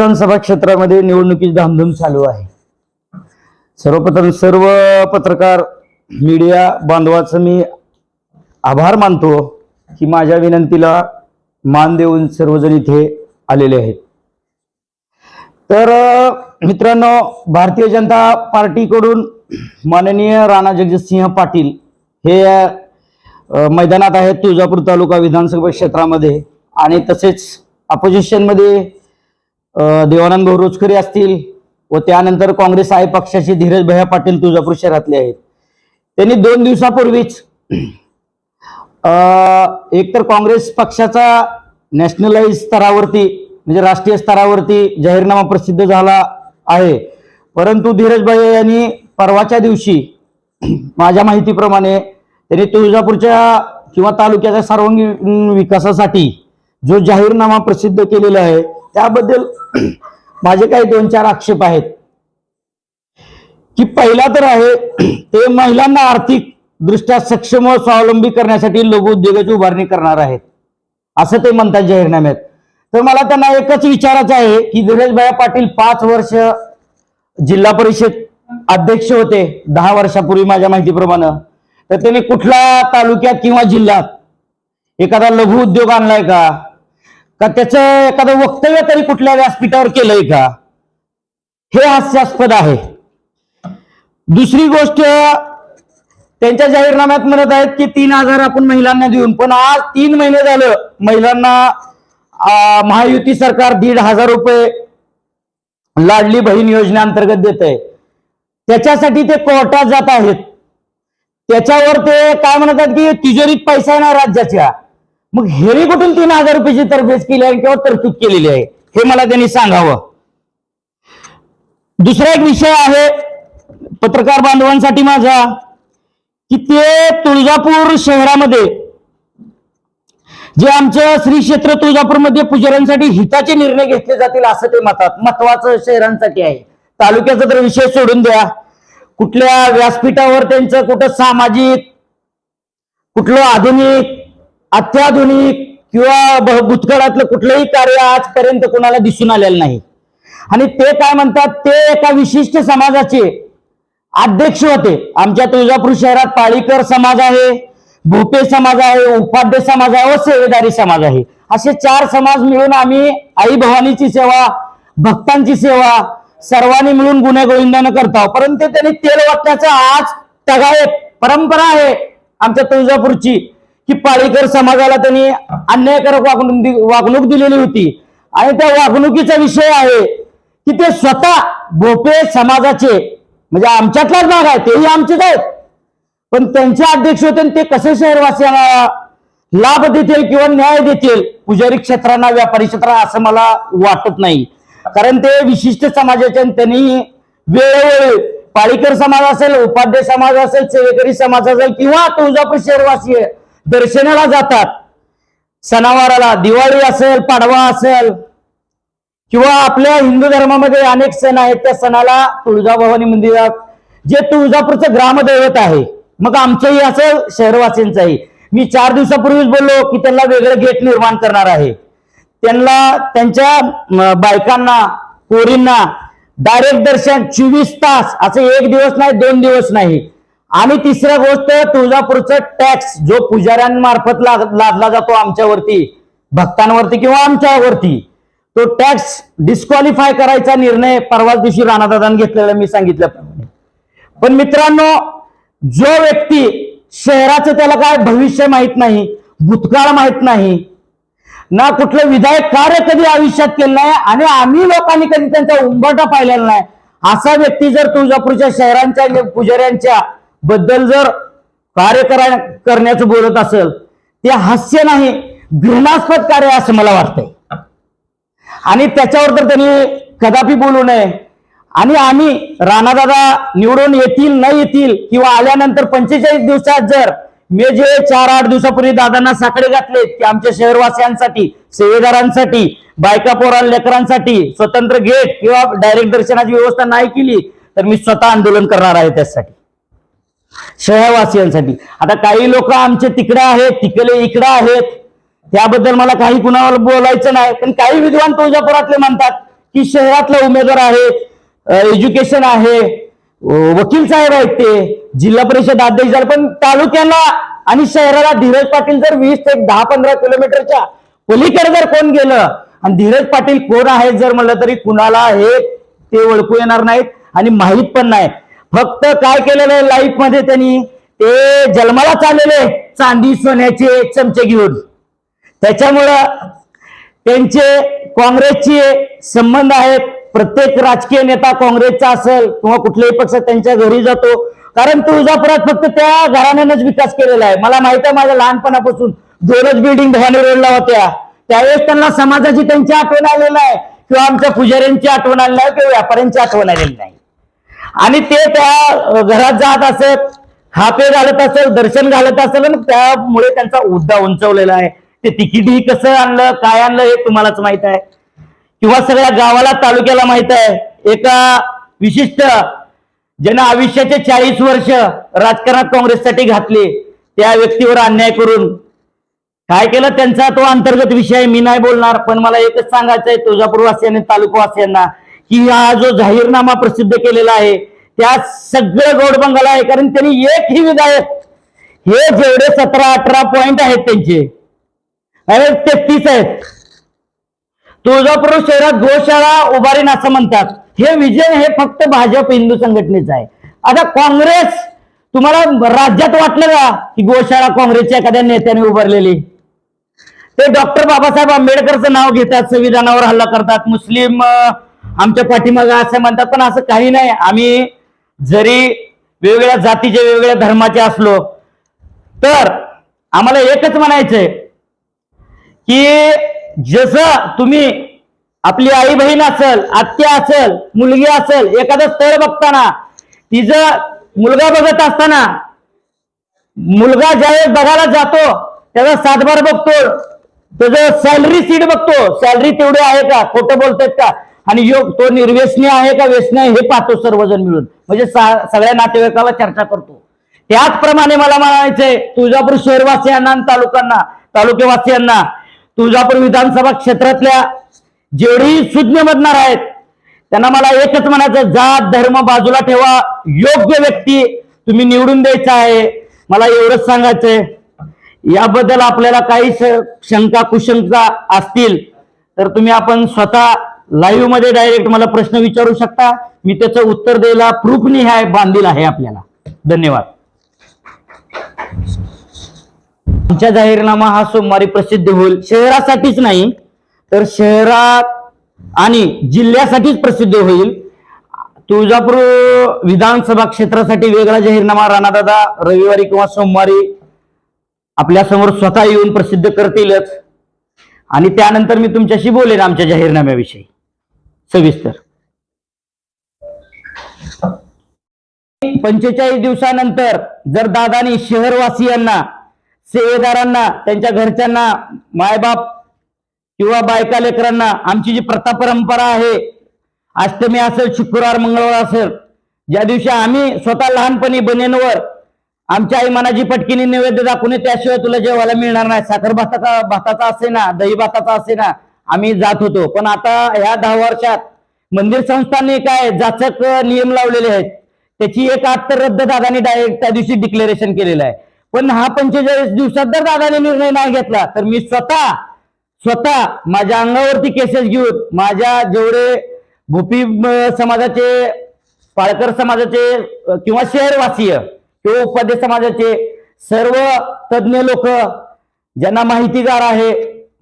विधानसभा क्षेत्रामध्ये निवडणुकीची धामधूम चालू आहे. सर्वप्रथम सर्व पत्रकार मीडिया बांधवाचं मी आभार मानतो की माझ्या विनंतीला मान देऊन सर्वजण इथे आलेले आहेत. तर मित्रांनो भारतीय जनता पार्टीकडून माननीय राणा जगजितसिंह पाटील हे मैदानात आहेत तुळजापूर तालुका विधानसभा क्षेत्रामध्ये आणि तसेच अपोजिशनमध्ये देवानंद भाऊ रोजकरी असतील व त्यानंतर काँग्रेस आहे पक्षाचे धीरज भैया पाटील तुळजापूर शहरातले आहेत. त्यांनी दोन दिवसापूर्वीच एक एकतर काँग्रेस पक्षाचा नॅशनलाइज स्तरावरती म्हणजे राष्ट्रीय स्तरावरती जाहीरनामा प्रसिद्ध झाला आहे. परंतु धीरज भैया यांनी परवाच्या दिवशी माझ्या माहितीप्रमाणे त्यांनी तुळजापूरच्या किंवा तालुक्याच्या सर्वांगीण विकासासाठी जो जाहीरनामा प्रसिद्ध केलेला आहे त्याबद्दल माझे काही दोन चार आक्षेप आहेत. की पहिला तर आहे ते महिलांना आर्थिक दृष्ट्या सक्षम व स्वावलंबी करण्यासाठी लघु उद्योगाची उभारणी करणार आहेत. असं ते म्हणतात जाहीरनाम्यात. तर मला त्यांना एकच विचारायचं आहे की धीरजभाई पाटील पाच वर्ष जिल्हा परिषद अध्यक्ष होते दहा वर्षापूर्वी माझ्या माहितीप्रमाणे. तर त्यांनी कुठल्या तालुक्यात किंवा जिल्ह्यात एखादा लघु उद्योग आणलाय का? का त्याचं एखादं वक्तव्य तरी कुठल्या व्यासपीठावर केलंय का? हे हास्यास्पद आहे. दुसरी गोष्ट त्यांच्या जाहीरनाम्यात म्हणत आहेत की तीन हजार आपण महिलांना देऊन. पण आज तीन महिने झालं महिलांना महायुती सरकार दीड हजार रुपये लाडली बहीण योजनेअंतर्गत देत आहे त्याच्यासाठी ते कोर्टात जात आहेत. त्याच्यावर ते काय म्हणतात की तिजोरीत पैसा आहे ना राज्याच्या. मग हेरी कुठून तीन हजार रुपयाची तरबेज केली आहे किंवा तरतूद केलेली आहे? हे मला त्यांनी सांगावं. दुसरा एक विषय आहे पत्रकार बांधवांसाठी माझा की ते तुळजापूर शहरामध्ये जे आमच्या श्री क्षेत्र तुळजापूरमध्ये पुजाऱ्यांसाठी हिताचे निर्णय घेतले जातील असं ते मतात महत्वाचं शहरांसाठी आहे. तालुक्याचा तर विषय सोडून द्या. कुठल्या व्यासपीठावर त्यांचं कुठं सामाजिक कुठलं आधुनिक अत्याधुनिक किंवा भूतकाळातलं कुठलंही कार्य आजपर्यंत कोणाला दिसून आलेलं नाही. आणि ते काय म्हणतात ते एका विशिष्ट समाजाचे अध्यक्ष होते. आमच्या तुळजापूर शहरात पाळीकर समाज आहे भोपे समाज आहे उपाध्य समाज आहे व सेवेदारी समाज आहे. असे चार समाज मिळून आम्ही आई भवानीची सेवा भक्तांची सेवा सर्वांनी मिळून गुन्हेगोविंदानं करतो परंतु त्यांनी तेल वाटण्याचा आज तगाय परंपरा आहे आमच्या तुळजापूरची. की पाळीकर समाजाला त्यांनी अन्यायकारक वागणूक वागणूक दिलेली होती. आणि त्या वागणुकीचा विषय आहे की ते स्वतः भोपे समाजाचे म्हणजे आमच्यातलाच भाग आहे तेही आमचेच आहेत. पण त्यांचे अध्यक्ष होते आणि ते कसे शहरवासियांना लाभ देतील किंवा न्याय देतील? पुजारी क्षेत्रांना व्यापारी क्षेत्रांना असं मला वाटत नाही. कारण ते विशिष्ट समाजाचे त्यांनी वेळोवेळी पाळीकर समाज असेल उपाध्याय समाज असेल सेवेकरी समाज असेल किंवा तुळजापूर शहरवासी दर्शनाला जातात. सणावाराला दिवाळी असेल पाडवा असेल किंवा आपल्या हिंदू धर्मामध्ये अनेक सण आहेत. त्या सणाला तुळजाभवानी मंदिरात जे तुळजापूरचं ग्रामदैवत आहे. मग आमचंही असं शहरवासींचंही. मी चार दिवसापूर्वीच बोललो की त्यांना वेगळं गेट निर्माण करणार आहे. त्यांना त्यांच्या बायकांना पोरींना डायरेक्ट दर्शन चोवीस तास. असं एक दिवस नाही दोन दिवस नाही. आणि तिसऱ्या गोष्ट तुळजापूरचं टॅक्स जो पुजाऱ्यांमार्फत लादला जातो आमच्यावरती भक्तांवरती किंवा आमच्यावरती तो टॅक्स डिस्क्वालिफाय करायचा निर्णय परवाच दिवशी राणादादान घेतलेला मी सांगितल्याप्रमाणे. पण मित्रांनो जो व्यक्ती शहराचं त्याला काय भविष्य माहीत नाही भूतकाळ माहीत नाही ना कुठलं विधायक कार्य कधी आयुष्यात केलं नाही आणि आम्ही लोकांनी कधी त्यांचा उंबरटा पाहिलेला नाही असा व्यक्ती जर तुळजापूरच्या शहरांच्या पुजाऱ्यांच्या बद्दल जर कार्य करा करण्याचं बोलत असेल ते हास्य नाही घृणास्पद कार्य असं मला वाटतंय. आणि त्याच्यावर तर त्यांनी कदापि बोलू नये. आणि आम्ही राणादादा निवडून येतील न येतील किंवा आल्यानंतर पंचेचाळीस दिवसात जर मी जे चार आठ दिवसापूर्वी दादांना साकडे घातले की आमच्या शहरवासियांसाठी सेवेदारांसाठी बायका पोरा लेकरांसाठी स्वतंत्र गेट किंवा डायरेक्ट दर्शनाची व्यवस्था नाही केली तर मी स्वतः आंदोलन करणार आहे त्यासाठी. शहरवासियांसाठी. आता काही लोक आमचे तिकडे आहेत तिकडे इकडे आहेत. त्याबद्दल मला काही कुणाला बोलायचं नाही. पण काही विद्वान तुळजापुरातले म्हणतात की शहरातला उमेदवार आहे एज्युकेशन आहे वकील साहेब आहेत ते जिल्हा परिषद अध्यक्ष झाले. पण तालुक्याला आणि शहराला धीरज पाटील जर वीस ते दहा पंधरा किलोमीटरच्या पलीकडे जर कोण गेलं आणि धीरज पाटील कोण आहेत जर म्हणलं तरी कुणाला हे ते ओळखू येणार नाहीत आणि माहीत पण नाही. फक्त काय केलेलं आहे लाईफमध्ये त्यांनी? ते जन्माला चाललेले चांदी सोन्याचे चमचे घेऊन. त्याच्यामुळं त्यांचे काँग्रेसचे संबंध आहेत. प्रत्येक राजकीय नेता काँग्रेसचा असेल किंवा कुठल्याही पक्ष त्यांच्या घरी जातो. कारण तुळजापुरात फक्त त्या घराण्यानंच विकास केलेला आहे. मला माहीत आहे माझ्या लहानपणापासून दोनच बिल्डिंग भवानी रोडला होत्या. त्यावेळेस त्यांना समाजाची त्यांची आठवण आलेला आहे. किंवा आमच्या पुजाऱ्यांची आठवण आलेली आहे किंवा व्यापाऱ्यांची आठवण आलेली नाही. आणि ते त्या घरात जात असत खापे घालत असेल दर्शन घालत असेल आणि त्यामुळे त्यांचा उद्दा उंचवलेला आहे. ते तिकीटही कसं आणलं काय आणलं हे तुम्हालाच माहीत आहे. किंवा सगळ्या गावाला तालुक्याला माहीत आहे. एका विशिष्ट ज्यानं आयुष्याचे चाळीस वर्ष राजकारणात काँग्रेससाठी घातले त्या व्यक्तीवर अन्याय करून. काय केलं? त्यांचा तो अंतर्गत विषय मी नाही बोलणार पण मला एकच सांगायचं आहे तुळजापूरवासियांनी तालुकावासियांना की हा जो जाहीरनामा प्रसिद्ध केलेला आहे त्या सगळं गोडबंगाला आहे कारण त्यांनी एक ही विधायक. हे जेवढे सतरा अठरा पॉइंट आहेत त्यांचे. अरे तेहतीस आहेत. तुळजापूर शहरात गोशाळा उभारीन असं म्हणतात. हे विजन हे फक्त भाजप हिंदू संघटनेचं आहे. आता काँग्रेस तुम्हाला राज्यात वाटलं का की गोशाळा काँग्रेसच्या एखाद्या नेत्याने उभारलेली? ते डॉक्टर बाबासाहेब आंबेडकरचं नाव घेतात संविधानावर हल्ला करतात. मुस्लिम आमच्या पाठीमागं असं म्हणतात पण असं काही नाही. आम्ही जरी वेगवेगळ्या जातीचे वेगवेगळ्या धर्माचे असलो तर आम्हाला एकच म्हणायचंय की जसं तुम्ही आपली आई बहीण असेल आत्या असेल मुलगी असेल एखादं स्थळ बघताना तिचं मुलगा बघत असताना मुलगा ज्यावेळेस बघायला जातो त्याचा सातबार बघतो त्याचं सॅलरी सीट बघतो. सॅलरी तेवढी आहे का? खोटं बोलतात का? आणि योग तो निर्व्यसनी आहे का व्यसनी आहे हे पाहतो सर्वजण मिळून. म्हणजे सा- सगळ्या नातेवाईकाला चर्चा करतो. त्याचप्रमाणे मला म्हणायचंय तुळजापूर शहरवासियांना आणि तालुक्यांना तालुकेवासियांना तुळजापूर विधानसभा क्षेत्रातल्या जेवढी सुज्ञ मतदार आहेत त्यांना मला एकच म्हणायचं जात धर्म बाजूला ठेवा योग्य व्यक्ती तुम्ही निवडून द्यायचा आहे. मला एवढंच सांगायचंय. याबद्दल आपल्याला काही श- शंका कुशंका असतील तर तुम्ही आपण स्वतः लाईव्हमध्ये डायरेक्ट मला प्रश्न विचारू शकता. मी त्याचं उत्तर द्यायला प्रूफ निहाय बांधील आहे आपल्याला. धन्यवाद. आमच्या जाहीरनामा हा सोमवारी प्रसिद्ध होईल. शहरासाठीच नाही तर शहरात आणि जिल्ह्यासाठीच प्रसिद्ध होईल. तुळजापूर विधानसभा क्षेत्रासाठी वेगळा जाहीरनामा राणादादा रविवारी किंवा सोमवारी आपल्यासमोर स्वतः येऊन प्रसिद्ध करतीलच. आणि त्यानंतर मी तुमच्याशी बोलेन आमच्या जाहीरनाम्याविषयी. सविस्तर. पंचेचाळीस दिवसानंतर जर दादानी शहरवासियांना सेवेदारांना त्यांच्या घरच्यांना मायबाप किंवा बायका लेकरांना आमची जी प्रथा परंपरा आहे अष्टमी असेल शुक्रवार मंगळवार असेल ज्या दिवशी आम्ही स्वतः लहानपणी बनेनवर आमच्या आई मनाची पटकीने नैवेद्य दाखवून त्याशिवाय तुला जेवायला मिळणार नाही. साखर भाताचा भाताचा असे ना दही भाताचा असे ना आम्ही जात होतो. पण आता ह्या दहा वर्षात मंदिर संस्थांनी काय जाचक नियम लावलेले आहेत. त्याची एक आत तर रद्द दादाने डायरेक्ट त्या दिवशी डिक्लेरेशन केलेलं आहे. पण हा पंचेचाळीस दिवसात जर दादाने निर्णय नाही घेतला तर मी स्वतः स्वतः माझ्या अंगावरती केसेस घेऊन माझ्या जेवढे भूपी समाजाचे पाळकर समाजाचे किंवा शहरवासीय किंवा उपाध्याय समाजाचे सर्व तज्ज्ञ लोक ज्यांना माहितीगार आहे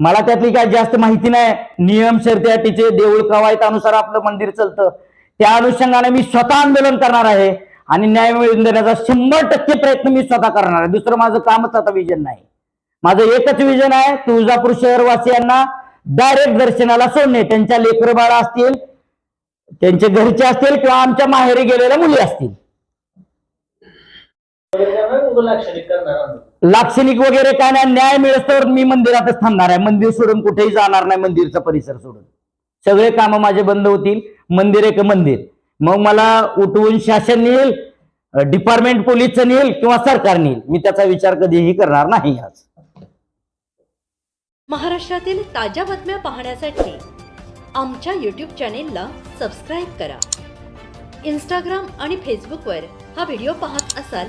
मला त्यातली काय जास्त माहिती नाही. नियम शर्त्याटीचे देऊळ कवायतानुसार आपलं मंदिर चालतं. त्या अनुषंगाने मी स्वतः आंदोलन करणार आहे आणि न्याय मिळवून देण्याचा शंभर टक्के प्रयत्न मी स्वतः करणार आहे. दुसरं माझं कामच आता विजन नाही. माझं एकच विजन आहे तुळजापूर शहरवासियांना डायरेक्ट दर्शनाला सोडणे. त्यांच्या लेकरबाळ असतील त्यांचे घरचे असतील किंवा आमच्या माहेरी गेलेल्या मुली असतील. करणार लाक्षणिक वगैरे काय नाही न्याय मिळत तर मी मंदिरातच थांबणार आहे. मंदिर सोडून कुठेही जाणार नाही मंदिरचा परिसर सोडून. सगळे कामं माझे बंद होतील. मंदिर एक मंदिर. मग मला उठवून शासन नेईल डिपार्टमेंट पोलीसचं नेईल किंवा सरकार नेईल. मी त्याचा विचार कधीही करणार नाही आज. महाराष्ट्रातील ताज्या बातम्या पाहण्यासाठी आमच्या यूट्यूब चॅनेलला सबस्क्राईब करा. इंस्टाग्राम आणि फेसबुकवर हा व्हिडिओ पाहत असाल